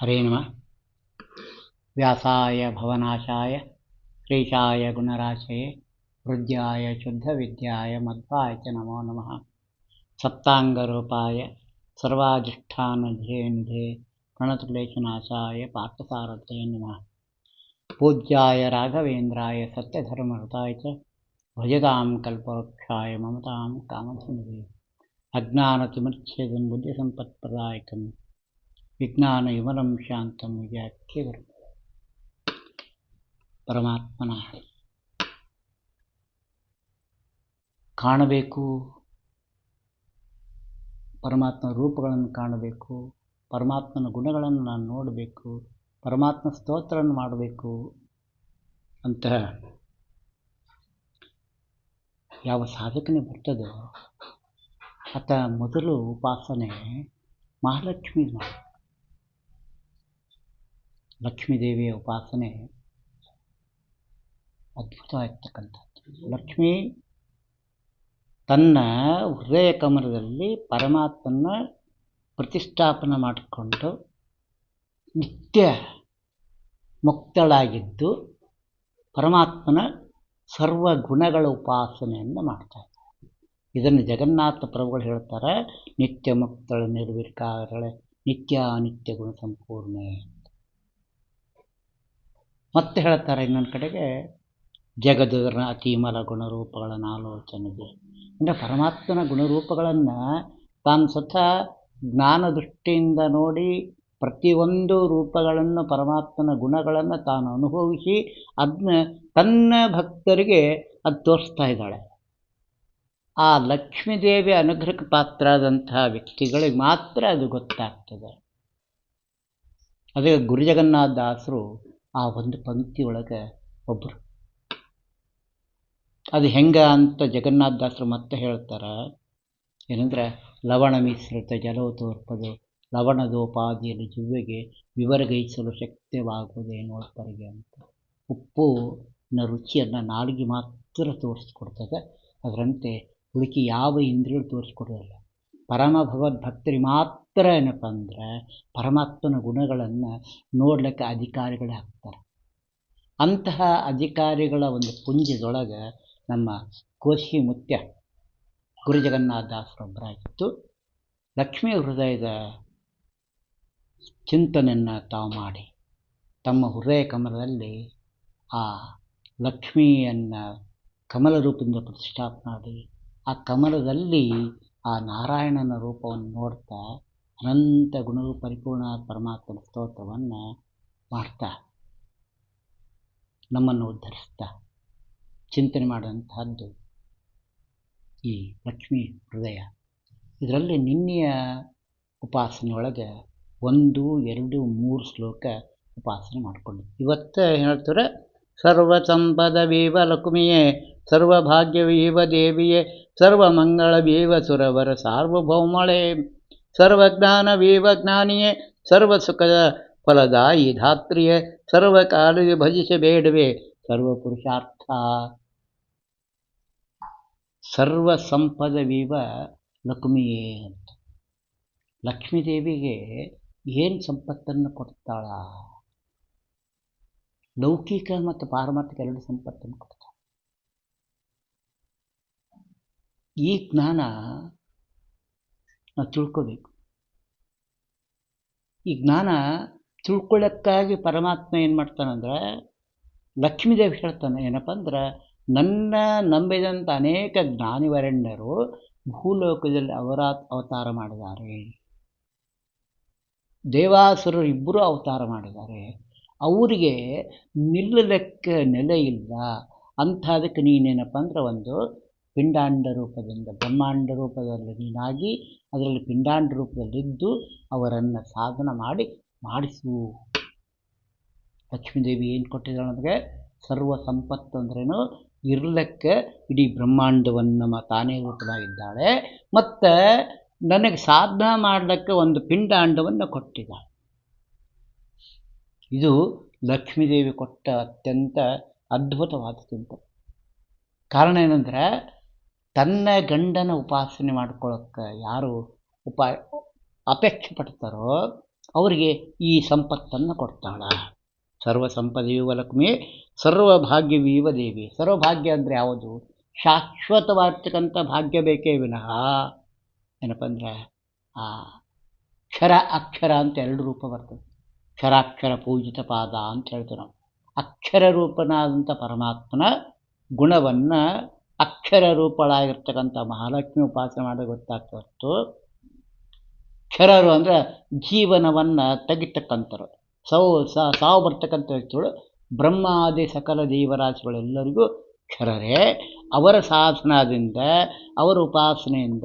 हरे नमः। व्यासाय भवनाशाय श्रीशाय गुणराशये शुद्ध विद्याय मध्वाय च नमो नम। सप्ताङ्गरूपाय सर्वाधिष्ठानधेनिधे प्रणतक्लेशनाशाय पार्थसारथे नमः। पूज्याय राघवेन्द्राय, सत्यधर्महृताय च, भजतां कल्पवृक्षाय ममतां कामधिनिधे अज्ञानतिमिच्छेदं ಬುದ್ಧಿಸಂಪತ್ಪ್ರದಾಯಕಂ ಯುವನಂ ಶಾಂತಂ ವ್ಯಾಖ್ಯಗರು ಪರಮಾತ್ಮನ ಕಾಣಬೇಕು ಪರಮಾತ್ಮ ರೂಪಗಳನ್ನು ಕಾಣಬೇಕು, ಪರಮಾತ್ಮನ ಗುಣಗಳನ್ನು ನಾನು ನೋಡಬೇಕು ಪರಮಾತ್ಮ ಸ್ತೋತ್ರವನ್ನು ಮಾಡಬೇಕು ಅಂತ ಯಾವ ಸಾಧಕನೇ ಬರ್ತದೋ, ಆತ ಮೊದಲು ಉಪಾಸನೆ ಮಹಾಲಕ್ಷ್ಮಿ ಮಾಡಿ ಲಕ್ಷ್ಮೀದೇವಿಯ ಉಪಾಸನೆ ಅದ್ಭುತವಾಗಿರ್ತಕ್ಕಂಥದ್ದು ಲಕ್ಷ್ಮೀ ತನ್ನ ಹೃದಯ ಕಮಲದಲ್ಲಿ ಪರಮಾತ್ಮನ ಪ್ರತಿಷ್ಠಾಪನೆ ಮಾಡಿಕೊಂಡು ನಿತ್ಯ ಮುಕ್ತಳಾಗಿದ್ದು ಪರಮಾತ್ಮನ ಸರ್ವ ಗುಣಗಳ ಉಪಾಸನೆಯನ್ನು ಮಾಡ್ತಾ ಇದನ್ನು ಜಗನ್ನಾಥ ಪ್ರಭುಗಳು ಹೇಳ್ತಾರೆ, ನಿತ್ಯ ಮುಕ್ತಳ ನಿರ್ವಿಕಾರಳೆ ನಿತ್ಯ ಅನಿತ್ಯ ಗುಣ ಸಂಪೂರ್ಣೆ ಮತ್ತೆ ಹೇಳ್ತಾರೆ ಇನ್ನೊಂದು ಕಡೆಗೆ ಜಗದರ ಅತಿಮಲ ಗುಣರೂಪಗಳ ಆಲೋಚನೆಗೆ ಅಂದರೆ ಪರಮಾತ್ಮನ ಗುಣರೂಪಗಳನ್ನು ತಾನು ಸ್ವತಃ ಜ್ಞಾನ ದೃಷ್ಟಿಯಿಂದ ನೋಡಿ ಪ್ರತಿಯೊಂದು ರೂಪಗಳನ್ನು, ಪರಮಾತ್ಮನ ಗುಣಗಳನ್ನು ತಾನು ಅನುಭವಿಸಿ ಅದನ್ನ ತನ್ನ ಭಕ್ತರಿಗೆ ಅದು ತೋರಿಸ್ತಾ ಇದ್ದಾಳೆ. ಆ ಲಕ್ಷ್ಮೀದೇವಿ ಅನುಗ್ರಹಕ್ಕೆ ಪಾತ್ರ ಆದಂತಹ ವ್ಯಕ್ತಿಗಳಿಗೆ ಮಾತ್ರ ಅದು ಗೊತ್ತಾಗ್ತದೆ. ಅದೇ ಗುರುಜಗನ್ನಾಥ ದಾಸರು ಆ ಒಂದು ಪಂಕ್ತಿ ಒಳಗೆ ಒಬ್ಬರು ಅದು ಹೆಂಗ ಅಂತ ಜಗನ್ನಾಥ ದಾಸರು ಮತ್ತೆ ಹೇಳ್ತಾರೆ, ಏನಂದ್ರೆ ಲವಣ ಮಿಶ್ರಿತ ಜಲವು ತೋರ್ಪದು ಲವಣದೋಪಾದಿಯಲ್ಲಿ ಜುವ್ವೆಗೆ ವಿವರಗೈಸಲು ಶಕ್ತವಾಗುವುದೇ ಒಳಪರಿಗೆ ಅಂತ. ಉಪ್ಪುನ ರುಚಿಯನ್ನು ನಾಲಿಗೆ ಮಾತ್ರ ತೋರಿಸ್ಕೊಡ್ತದೆ, ಅದರಂತೆ ಹುಡುಕಿ ಯಾವ ಇಂದ್ರಿಯೂ ತೋರಿಸ್ಕೊಡೋದಿಲ್ಲ. ಪರಮ ಭಗವದ್ಭಕ್ತರಿಗೆ ಮಾತ್ರ ಏನಪ್ಪ ಅಂದ್ರೆ ಪರಮಾತ್ಮನ ಗುಣಗಳನ್ನು ನೋಡ್ಲಿಕ್ಕೆ ಅಧಿಕಾರಿಗಳೇ ಆಗ್ತಾರೆ. ಅಂತಹ ಅಧಿಕಾರಿಗಳ ಒಂದು ಪುಂಜದೊಳಗೆ ನಮ್ಮ ಕೋಶಿ ಮುತ್ಯ ಗುರು ಜಗನ್ನಾಥ ಲಕ್ಷ್ಮೀ ಹೃದಯದ ಚಿಂತನೆಯನ್ನು ತಾವು ಮಾಡಿ, ತಮ್ಮ ಹೃದಯ ಕಮಲದಲ್ಲಿ ಆ ಲಕ್ಷ್ಮಿಯನ್ನು ಕಮಲ ರೂಪದಿಂದ ಪ್ರತಿಷ್ಠಾಪನೆ ಮಾಡಿ, ಆ ಕಮಲದಲ್ಲಿ ಆ ನಾರಾಯಣನ ರೂಪವನ್ನು ನೋಡ್ತಾ ಅನಂತ ಗುಣರು ಪರಿಪೂರ್ಣ ಪರಮಾತ್ಮನ ಸ್ತೋತ್ರವನ್ನು ಮಾಡ್ತಾ, ನಮ್ಮನ್ನು ಉದ್ಧರಿಸ್ತಾ, ಚಿಂತನೆ ಮಾಡುವಂತಹದ್ದು ಈ ಲಕ್ಷ್ಮೀ ಹೃದಯ. ಇದರಲ್ಲಿ ನಿನ್ನೆಯ ಉಪಾಸನೆಯೊಳಗೆ ಒಂದು, ಎರಡು, ಮೂರು ಶ್ಲೋಕ ಉಪಾಸನೆ ಮಾಡಿಕೊಂಡು. ಇವತ್ತು ಹೇಳ್ತಾರೆ, ಸರ್ವ ಸಂಪದವೀವ ಲಕ್ಷ್ಮಿಯೇ ಸರ್ವಭಾಗ್ಯವೀವ ದೇವಿಯೇ, ಸರ್ವ ಮಂಗಳ ಸರ್ವಮಂಗಳವೀವ ಸುರವರ ಸಾರ್ವಭೌಮಳೆ. ಸರ್ವಜ್ಞಾನವೀವ ಜ್ಞಾನಿಯೇ, ಸರ್ವಸುಖದ ಫಲದಾಯಿ ಧಾತ್ರಿಯೇ ಸರ್ವಕಾಲವೇ ಭಜಿಸಬೇಡವೆ ಸರ್ವ ಪುರುಷಾರ್ಥ ಸರ್ವ ಸಂಪದವೀವ ಲಕ್ಷ್ಮಿಯೇ ಅಂತ. ಲಕ್ಷ್ಮೀದೇವಿಗೆ ಏನು ಸಂಪತ್ತನ್ನು ಕೊಡ್ತಾಳ? ಲೌಕಿಕ ಮತ್ತು ಪಾರಮಾರ್ಥಿಕ ಎರಡು ಸಂಪತ್ತನ್ನು ಕೊಡ್ತಾಳೆ. ಈ ಜ್ಞಾನ ನಾವು ತಿಳ್ಕೋಬೇಕು. ಈ ಜ್ಞಾನ ತಿಳ್ಕೊಳ್ಳೋಕ್ಕಾಗಿ ಪರಮಾತ್ಮ ಏನು ಮಾಡ್ತಾನಂದ್ರೆ, ಲಕ್ಷ್ಮೀದೇವಿ ಹೇಳ್ತಾನೆ, ಏನಪ್ಪ ಅಂದ್ರೆ, ನನ್ನ ನಂಬಿದಂಥ ಅನೇಕ ಜ್ಞಾನಿವರಣ್ಯರು ಭೂಲೋಕದಲ್ಲಿ ಅವರ ಅವತಾರ ಮಾಡಿದ್ದಾರೆ. ದೇವಾಸುರರು ಇಬ್ಬರು ಅವತಾರ ಮಾಡಿದ್ದಾರೆ. ಅವರಿಗೆ ನಿಲ್ಲಲಿಕ್ಕೆ ನೆಲೆ ಇಲ್ಲ. ಅಂಥದಕ್ಕೆ ನೀನೇನಪ್ಪ ಅಂದ್ರೆ ಒಂದು ಪಿಂಡಾಂಡ ರೂಪದಿಂದ, ಬ್ರಹ್ಮಾಂಡ ರೂಪದಲ್ಲಿ ನೀನಾಗಿ ಅದರಲ್ಲಿ ಪಿಂಡಾಂಡ ರೂಪದಲ್ಲಿದ್ದು ಅವರನ್ನು ಸಾಧನ ಮಾಡಿ ಮಾಡಿಸು. ಲಕ್ಷ್ಮೀದೇವಿ ಏನು ಕೊಟ್ಟಿದ್ದಾಳೆ ನಮಗೆ ಸರ್ವ ಸಂಪತ್ತು ಅಂದ್ರೇನು ಇರ್ಲಿಕ್ಕೆ ಇಡೀ ಬ್ರಹ್ಮಾಂಡವನ್ನು ತಾನೇ ರೂಪದಾಗಿದ್ದಾಳೆ. ಮತ್ತು ನನಗೆ ಸಾಧನ ಮಾಡಲಿಕ್ಕೆ ಒಂದು ಪಿಂಡಾಂಡವನ್ನು ಕೊಟ್ಟಿದ್ದಾಳೆ. ಇದು ಲಕ್ಷ್ಮೀದೇವಿ ಕೊಟ್ಟ ಅತ್ಯಂತ ಅದ್ಭುತವಾದ ಚಿಂತನೆ ಕಾರಣ ಏನಂದ್ರೆ ತನ್ನ ಗಂಡನ ಉಪಾಸನೆ ಮಾಡ್ಕೊಳ್ಳೋಕ್ಕೆ ಯಾರು ಉಪಾಯ ಅಪೇಕ್ಷೆ ಪಡ್ತಾರೋ ಅವರಿಗೆ ಈ ಸಂಪತ್ತನ್ನು ಕೊಡ್ತಾಳೆ. ಸರ್ವ ಸಂಪದೆಯುವ ಲಕ್ಷ್ಮಿ, ಸರ್ವ ಭಾಗ್ಯವೀವ ದೇವಿ. ಸರ್ವ ಭಾಗ್ಯ ಅಂದರೆ ಯಾವುದು? ಶಾಶ್ವತವಾಗಿರ್ತಕ್ಕಂಥ ಭಾಗ್ಯ ಬೇಕೇ ವಿನಃ. ಏನಪ್ಪ ಅಂದರೆ ಆ ಕ್ಷರ ಅಕ್ಷರ ಅಂತ ಎರಡು ರೂಪ ಬರ್ತದೆ. ಕ್ಷರಾಕ್ಷರ ಪೂಜಿತ ಪಾದ ಅಂತ ಹೇಳ್ತೀವಿ ನಾವು. ಅಕ್ಷರ ರೂಪನಾದಂಥ ಪರಮಾತ್ಮನ ಗುಣವನ್ನು ಅಕ್ಷರ ರೂಪಳಾಗಿರ್ತಕ್ಕಂಥ ಮಹಾಲಕ್ಷ್ಮಿ ಉಪಾಸನೆ ಮಾಡೋದು ಗೊತ್ತಾಗ್ತಾ ಕ್ಷರರು ಅಂದರೆ ಜೀವನವನ್ನು ತೆಗಿತಕ್ಕಂಥರು ಸಾವು ಸಾವು ಬರ್ತಕ್ಕಂಥ ವ್ಯಕ್ತಿಗಳು, ಬ್ರಹ್ಮಾದಿ ಸಕಲ ಜೀವರಾಶಿಗಳೆಲ್ಲರಿಗೂ ಕ್ಷರರೇ ಅವರ ಸಾಧನದಿಂದ, ಅವರ ಉಪಾಸನೆಯಿಂದ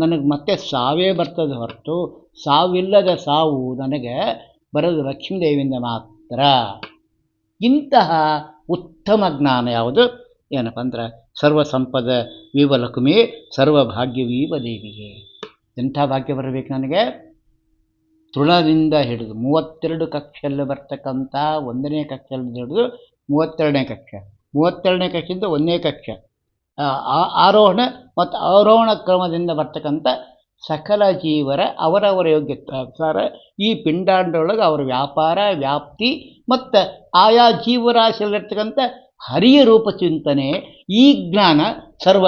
ನನಗೆ ಮತ್ತೆ ಸಾವೇ ಬರ್ತದೆ ಹೊರತು, ಸಾವಿಲ್ಲದ ಸಾವು ನನಗೆ ಬರೋದು ಲಕ್ಷ್ಮೀದೇವಿಯಿಂದ ಮಾತ್ರ. ಇಂತಹ ಉತ್ತಮ ಜ್ಞಾನ ಯಾವುದು? ಏನಪ್ಪ ಅಂದ್ರೆ ಸರ್ವ ಸಂಪದ ವಿವ ಲಕ್ಷ್ಮಿ ಸರ್ವ ಭಾಗ್ಯವೀವ ದೇವಿಗೆ ಎಂಥ ಭಾಗ್ಯ ಬರಬೇಕು ನನಗೆ? ತೃಣದಿಂದ ಹಿಡಿದು ಮೂವತ್ತೆರಡು ಕಕ್ಷೆಯಲ್ಲಿ ಬರ್ತಕ್ಕಂಥ ಒಂದನೇ ಕಕ್ಷೆಯಲ್ಲಿ ಹಿಡಿದು ಮೂವತ್ತೆರಡನೇ ಕಕ್ಷೆ. ಮೂವತ್ತೆರಡನೇ ಕಕ್ಷೆಯಿಂದ ಒಂದನೇ ಕಕ್ಷೆ. ಆರೋಹಣ ಮತ್ತು ಆರೋಹಣ ಕ್ರಮದಿಂದ ಬರ್ತಕ್ಕಂಥ ಸಕಲ ಜೀವರ ಅವರವರ ಯೋಗ್ಯತೆ ಅನುಸಾರ ಈ ಪಿಂಡಾಂಡೊಳಗೆ ಅವರ ವ್ಯಾಪಾರ, ವ್ಯಾಪ್ತಿ ಮತ್ತು ಆಯಾ ಜೀವರಾಶಿಯಲ್ಲಿರ್ತಕ್ಕಂಥ ಹರಿಯ ರೂಪ ಚಿಂತನೆ ಈ ಜ್ಞಾನ ಸರ್ವ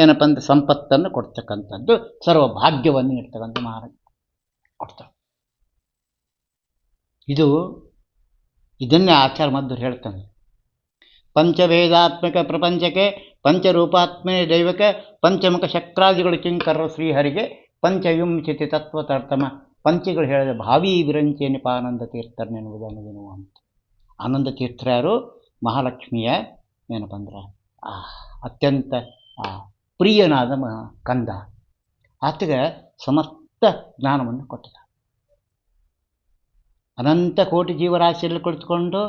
ಏನಪ್ಪ ಅಂದರೆ ಸಂಪತ್ತನ್ನು ಕೊಡ್ತಕ್ಕಂಥದ್ದು, ಸರ್ವ ಭಾಗ್ಯವನ್ನು ನೀಡ್ತಕ್ಕಂಥ ಮಹಾರಾಜ ಕೊಡ್ತಾರೆ ಇದು ಇದನ್ನೇ ಆಚಾರ ಮದ್ದು ಹೇಳ್ತಾನೆ. ಪಂಚವೇದಾತ್ಮಕ ಪ್ರಪಂಚಕ್ಕೆ ಪಂಚರೂಪಾತ್ಮೇ ದೈವಕ್ಕೆ, ಪಂಚಮುಖ ಶಕ್ರಾದಿಗಳು ಕಿಂಕರ ಶ್ರೀಹರಿಗೆ, ಪಂಚವಿಂಶತಿ ತತ್ವತರ್ತಮ ಪಂಚಗಳು ಹೇಳಿದ ಭಾವಿ ವಿರಂಚೇನಿಪ ಆನಂದ ತೀರ್ಥನೆನ್ನುವುದನ್ನು ವಿನುವ ಅಂತ ಆನಂದ ತೀರ್ಥರು ಮಹಾಲಕ್ಷ್ಮಿಯ ಏನಪ್ಪ ಅಂದ್ರೆ ಅತ್ಯಂತ ಪ್ರಿಯನಾದ ಮ, ಕಂದ. ಆತಗೆ ಸಮಸ್ತ ಜ್ಞಾನವನ್ನು ಕೊಟ್ಟಿದ ಅನಂತ ಕೋಟಿ ಜೀವರಾಶಿಯಲ್ಲಿ ಕುಳಿತುಕೊಂಡು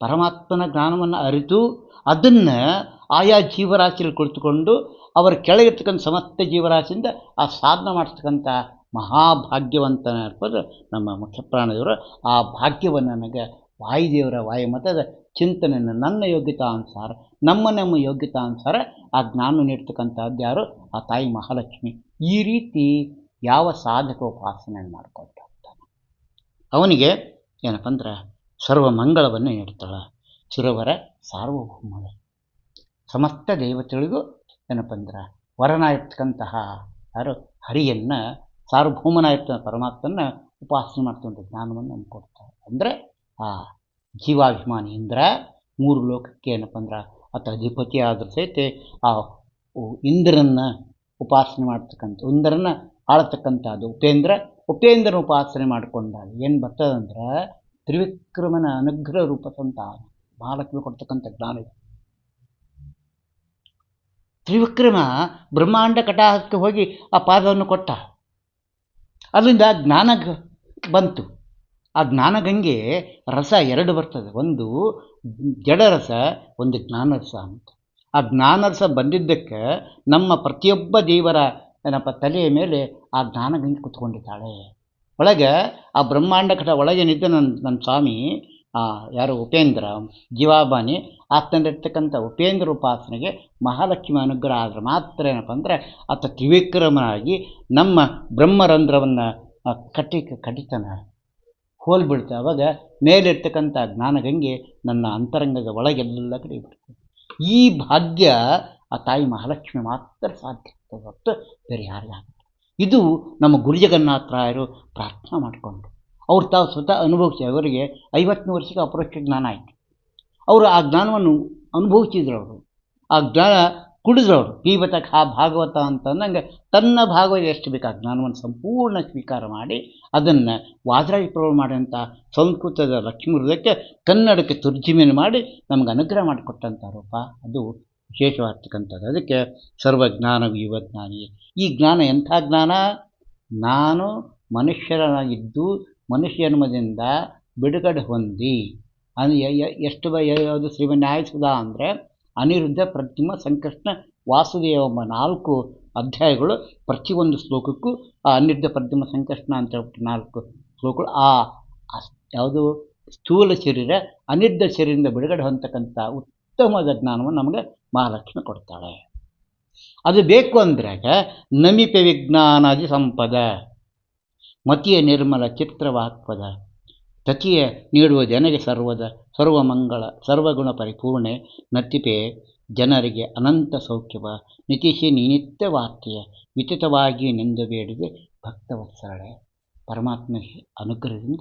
ಪರಮಾತ್ಮನ ಜ್ಞಾನವನ್ನು ಅರಿತು ಅದನ್ನು ಆಯಾ ಜೀವರಾಶಿಯಲ್ಲಿ ಕುಳಿತುಕೊಂಡು ಅವರ ಕೆಳಗಿರ್ತಕ್ಕಂಥ ಸಮಸ್ತ ಜೀವರಾಶಿಯಿಂದ ಆ ಸಾಧನೆ ಮಾಡಿಸ್ತಕ್ಕಂಥ ಮಹಾಭಾಗ್ಯವಂತನ ನಮ್ಮ ಮುಖ್ಯ ಪ್ರಾಣದೇವರು ಆ ಭಾಗ್ಯವನ್ನು ನನಗೆ ವಾಯುದೇವರ ವಾಯುಮತದ ಚಿಂತನೆಯನ್ನು ನನ್ನ ಯೋಗ್ಯತಾನುಸಾರ, ನಮ್ಮ ನಮ್ಮ ಯೋಗ್ಯತಾನುಸಾರ ಆ ಜ್ಞಾನ ನೀಡ್ತಕ್ಕಂಥದ್ದು ಯಾರು? ಆ ತಾಯಿ ಮಹಾಲಕ್ಷ್ಮಿ. ಈ ರೀತಿ ಯಾವ ಸಾಧಕ ಉಪಾಸನೆ ಮಾಡ್ಕೊಳ್ತಾ ಅವನಿಗೆ ಏನಪ್ಪ ಅಂದ್ರೆ ಸರ್ವ ಮಂಗಳವನ್ನು ನೀಡ್ತಾಳೆ. ಸುರವರ ಸಾರ್ವಭೌಮಳು. ಸಮಸ್ತ ದೇವತೆಗಳಿಗೂ ಏನಪ್ಪ ಅಂದ್ರೆ ವರನಾಗಿರ್ತಕ್ಕಂತಹ ಯಾರು? ಹರಿಯನ್ನು ಸಾರ್ವಭೌಮನಾಗಿರ್ತ ಪರಮಾತ್ಮನ ಉಪಾಸನೆ ಮಾಡ್ತಕ್ಕಂಥ ಜ್ಞಾನವನ್ನು ನಮ್ಗೆ ಕೊಡ್ತಾರೆ ಅಂದರೆ ಆ ಜೀವಾಭಿಮಾನಿ ಇಂದ್ರ ಮೂರು ಲೋಕಕ್ಕೆ ಏನಪ್ಪ ಅಂದ್ರೆ ಆತ ಅಧಿಪತಿ ಆದರೂ ಸಹಿತ ಆ ಇಂದ್ರನ ಉಪಾಸನೆ ಮಾಡ್ತಕ್ಕಂಥ ಇಂದ್ರನ ಆಳತಕ್ಕಂಥದ್ದು ಉಪೇಂದ್ರ, ಉಪೇಂದ್ರನ ಉಪಾಸನೆ ಮಾಡಿಕೊಂಡಾಗ ಏನು ಬರ್ತದಂದ್ರೆ ತ್ರಿವಿಕ್ರಮನ ಅನುಗ್ರಹ ರೂಪ ಸಂತಾನ ಮಹಾಲಕ್ಷ್ಮಿ ಕೊಡ್ತಕ್ಕಂಥ ಜ್ಞಾನ ಇದೆ. ತ್ರಿವಿಕ್ರಮ ಬ್ರಹ್ಮಾಂಡ ಕಟಾಹಕ್ಕೆ ಹೋಗಿ ಆ ಪಾದವನ್ನು ಕೊಟ್ಟ. ಅದರಿಂದ ಜ್ಞಾನ ಬಂತು. ಆ ಜ್ಞಾನಗಂಗೆ ರಸ ಎರಡು ಬರ್ತದೆ. ಒಂದು ಜಡರಸ, ಒಂದು ಜ್ಞಾನರಸ ಅಂತ. ಆ ಜ್ಞಾನರಸ ಬಂದಿದ್ದಕ್ಕೆ ನಮ್ಮ ಪ್ರತಿಯೊಬ್ಬ ದೇವರ ಏನಪ್ಪ, ತಲೆಯ ಮೇಲೆ ಆ ಜ್ಞಾನಗಂಗೆ ಕುತ್ಕೊಂಡಿದ್ದಾಳೆ. ಒಳಗೆ ಆ ಬ್ರಹ್ಮಾಂಡ ಕಟ ಒಳಗೆ ನಿದ್ದ ನನ್ನ ನನ್ನ ಸ್ವಾಮಿ, ಆ, ಯಾರು ಉಪೇಂದ್ರ, ಜೀವಾಬಾನಿ ಆತನಲ್ಲಿರ್ತಕ್ಕಂಥ ಉಪೇಂದ್ರ ಉಪಾಸನೆಗೆ ಮಹಾಲಕ್ಷ್ಮಿ ಅನುಗ್ರಹ ಆದರೆ ಮಾತ್ರ ಏನಪ್ಪ ಅಂದರೆ ಆತ ತ್ರಿವಿಕ್ರಮನಾಗಿ ನಮ್ಮ ಬ್ರಹ್ಮರಂಧ್ರವನ್ನು ಕಟ್ಟಿ ಕಡಿತಾನ ಹೋಲ್ ಆವಾಗ ಮೇಲಿರ್ತಕ್ಕಂಥ ಜ್ಞಾನಗಂಗೆ ನನ್ನ ಅಂತರಂಗದ ಒಳಗೆಲ್ಲ ಕಡೆ ಬರ್ತದೆ ಈ ಭಾಗ್ಯ ಆ ತಾಯಿ ಮಹಾಲಕ್ಷ್ಮಿ ಮಾತ್ರ ಸಾಧ್ಯ ಹೊತ್ತು ಬೇರೆ ಯಾರಿಗಾಗುತ್ತೆ ಇದು ನಮ್ಮ ಗುರುಜಗನ್ನಾಥರಾಯರು ಪ್ರಾರ್ಥನೆ ಮಾಡಿಕೊಂಡು ಅವ್ರು ತಾವು ಸ್ವತಃ ಅನುಭವಿಸಿ ಅವರಿಗೆ ಐವತ್ತನೇ ವರ್ಷಕ್ಕೆ ಅಪರೋಕ್ಷ ಜ್ಞಾನ ಆಯಿತು. ಅವರು ಆ ಜ್ಞಾನವನ್ನು ಅನುಭವಿಸಿದ್ರು ಅವರು. ಆ ಜ್ಞಾನ ಕುಡಿದ್ರು ಈ ಪೀಬತ ಭಾಗವತ ಭಾಗವತ ಅಂತಂದಂಗೆ ತನ್ನ ಭಾಗವತ ಎಷ್ಟು ಬೇಕಾದ ಜ್ಞಾನವನ್ನು ಸಂಪೂರ್ಣ ಸ್ವೀಕಾರ ಮಾಡಿ ಅದನ್ನು ವಾದರಾಜ ಪ್ರಭು ಮಾಡಿದಂಥ ಸಂಸ್ಕೃತದ ಲಕ್ಷ್ಮೀ ಹೃದಯಕ್ಕೆ ಕನ್ನಡಕ್ಕೆ ತುರ್ಜಿಮೆಯನ್ನು ಮಾಡಿ ನಮ್ಗೆ ಅನುಗ್ರಹ ಮಾಡಿಕೊಟ್ಟಂಥ ರೂಪ. ಅದು ವಿಶೇಷವಾಗಿರ್ತಕ್ಕಂಥದ್ದು ಅದಕ್ಕೆ ಸರ್ವಜ್ಞಾನ ಯುವಜ್ಞಾನಿ ಈ ಜ್ಞಾನ ಎಂಥ ಜ್ಞಾನ? ನಾನು ಮನುಷ್ಯರಾಗಿದ್ದು ಮನುಷ್ಯ ಜನ್ಮದಿಂದ ಬಿಡುಗಡೆ ಹೊಂದಿ. ಅಂದರೆ ಎಷ್ಟು ಬ ಯಾವುದು ಶ್ರೀಮನ್ ನ್ಯಾಯಸುಧ ಅಂದರೆ ಅನಿರುದ್ಧ ಪ್ರತಿಮ ಸಂಕಷ್ಟ ವಾಸುದೇವ ಎಂಬ ನಾಲ್ಕು ಅಧ್ಯಾಯಗಳು ಪ್ರತಿಯೊಂದು ಶ್ಲೋಕಕ್ಕೂ ಆ ಅನಿರುದ್ಧ ಪ್ರತಿಮ ಸಂಕಷ್ಟ ಅಂತ ಹೇಳ್ಬಿಟ್ಟು ನಾಲ್ಕು ಶ್ಲೋಕಗಳು. ಆ ಆ ಯಾವುದು ಸ್ಥೂಲ ಶರೀರ, ಅನಿರುದ್ಧ ಶರೀರದಿಂದ ಬಿಡುಗಡೆ ಹೊಂದತಕ್ಕಂಥ ಉತ್ತಮವಾದ ಜ್ಞಾನವನ್ನು ನಮಗೆ ಮಹಾಲಕ್ಷ್ಮಿ ಕೊಡ್ತಾಳೆ. ಅದು ಬೇಕು ಅಂದ್ರಾಗ ನಮಿಪೆ ವಿಜ್ಞಾನಾದಿ ಸಂಪದ, ಮತಿಯ ನಿರ್ಮಲ ಚಿತ್ರವಾಕ್ಪದ, ತತಿಯ ನೀಡುವ ಜನಗೆ ಸರ್ವದ ಸರ್ವಮಂಗಳ, ಸರ್ವಗುಣ ಪರಿಪೂರ್ಣೆ ನತಿಪೆ ಜನರಿಗೆ ಅನಂತ ಸೌಖ್ಯವ, ನಿತಿಶಿ ನಿನಿತ್ಯ ವಾಕ್ಯ ವಿಚಿತವಾಗಿ ನಿಂದು ಬೇಡಿದೆ ಭಕ್ತವತ್ಸರಳೆ. ಪರಮಾತ್ಮ ಅನುಗ್ರಹದಿಂದ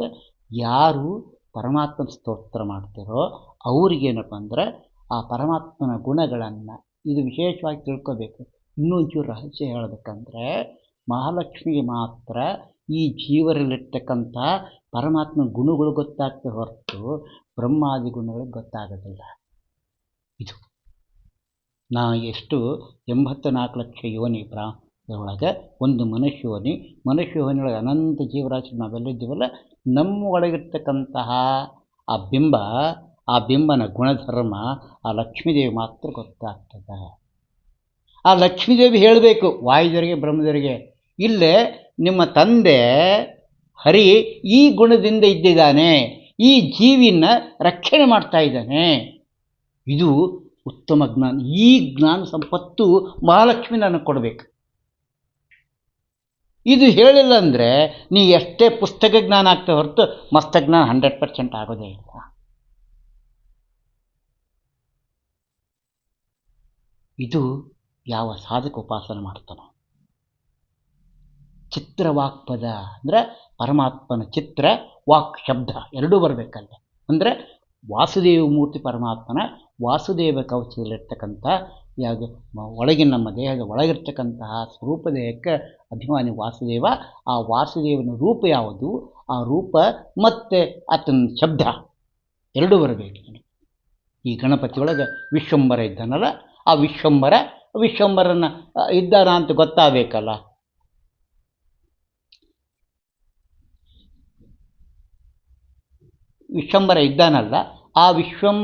ಯಾರು ಪರಮಾತ್ಮ ಸ್ತೋತ್ರ ಮಾಡ್ತಾರೋ ಅವ್ರಿಗೇನಪ್ಪ ಅಂದ್ರೆ ಆ ಪರಮಾತ್ಮನ ಗುಣಗಳನ್ನು ಇದು ವಿಶೇಷವಾಗಿ ತಿಳ್ಕೋಬೇಕು. ಇನ್ನೂ ಒಂಚೂರು ರಹಸ್ಯ ಹೇಳಬೇಕಂದ್ರೆ ಮಹಾಲಕ್ಷ್ಮಿಗೆ ಮಾತ್ರ ಈ ಜೀವರಲ್ಲಿರ್ತಕ್ಕಂಥ ಪರಮಾತ್ಮನ ಗುಣಗಳು ಗೊತ್ತಾಗ್ತದೆ ಹೊರತು ಬ್ರಹ್ಮಾದಿ ಗುಣಗಳು ಗೊತ್ತಾಗೋದಿಲ್ಲ. ಇದು ನಾ ಎಷ್ಟು ಎಂಬತ್ತು ನಾಲ್ಕು ಲಕ್ಷ ಯೋನಿ ಪ್ರಾ ಒಂದು ಮನುಷ್ಯ ಯೋನಿ ಮನುಷ್ಯ ಯೋನಿಯೊಳಗೆ ಅನಂತ ಜೀವರಾಶಿ ನಾವೆಲ್ಲ ಇದ್ದೀವಲ್ಲ ನಮ್ಮ ಒಳಗಿರ್ತಕ್ಕಂತಹ ಆ ಬಿಂಬ, ಆ ಬಿಂಬನ ಗುಣಧರ್ಮ, ಆ ಲಕ್ಷ್ಮೀದೇವಿ ಮಾತ್ರ ಗೊತ್ತಾಗ್ತದೆ. ಆ ಲಕ್ಷ್ಮೀದೇವಿ ಹೇಳಬೇಕು, ವಾಯುದೇವರಿಗೆ, ಬ್ರಹ್ಮದೇವರಿಗೆ, ಇಲ್ಲೇ ನಿಮ್ಮ ತಂದೆ ಹರಿ ಈ ಗುಣದಿಂದ ಇದ್ದಿದ್ದಾನೆ. ಈ ಜೀವಿನ ರಕ್ಷಣೆ ಮಾಡ್ತಾ ಇದ್ದಾನೆ. ಇದು ಉತ್ತಮ ಜ್ಞಾನ. ಈ ಜ್ಞಾನ ಸಂಪತ್ತು ಮಹಾಲಕ್ಷ್ಮಿ ನನಗೆ ಕೊಡಬೇಕು. ಇದು ಹೇಳಿಲ್ಲ ಅಂದರೆ ನೀ ಎಷ್ಟೇ ಪುಸ್ತಕ ಜ್ಞಾನ ಆಗ್ತಾ ಹೊರತು ಮಸ್ತ ಜ್ಞಾನ ಹಂಡ್ರೆಡ್ ಪರ್ಸೆಂಟ್ ಆಗೋದೇ ಇಲ್ಲ. ಇದು ಯಾವ ಸಾಧಕ ಉಪಾಸನೆ ಮಾಡ್ತಾನೋ? ಚಿತ್ರವಾಕ್ಪದ ಅಂದರೆ ಪರಮಾತ್ಮನ ಚಿತ್ರ, ವಾಕ್, ಶಬ್ದ ಎರಡೂ ಬರಬೇಕಲ್ಲ ಅಂದರೆ ವಾಸುದೇವ ಮೂರ್ತಿ ಪರಮಾತ್ಮನ ವಾಸುದೇವ ಕವಚದಲ್ಲಿರ್ತಕ್ಕಂಥ ಯಾವುದು ಒಳಗಿನ ನಮ್ಮ ದೇಹದ ಒಳಗಿರ್ತಕ್ಕಂತಹ ಸ್ವರೂಪ ದೇಹಕ್ಕೆ ಅಭಿಮಾನಿ ವಾಸುದೇವ. ಆ ವಾಸುದೇವನ ರೂಪ ಯಾವುದು? ಆ ರೂಪ ಮತ್ತು ಆತನ ಶಬ್ದ ಎರಡೂ ಬರಬೇಕು ಈ ಗಣಪತಿ ಒಳಗೆ ವಿಶ್ವಂಬರ ಇದ್ದಾನಲ್ಲ, ಆ ವಿಶ್ವಂಬರ, ವಿಶ್ವಂಬರನ ಇದ್ದಾನ ಅಂತ ಗೊತ್ತಾಗಬೇಕಲ್ಲ. ವಿಶ್ವಂಬರ ಇದ್ದಾನಲ್ಲ ಆ ವಿಶ್ವಂ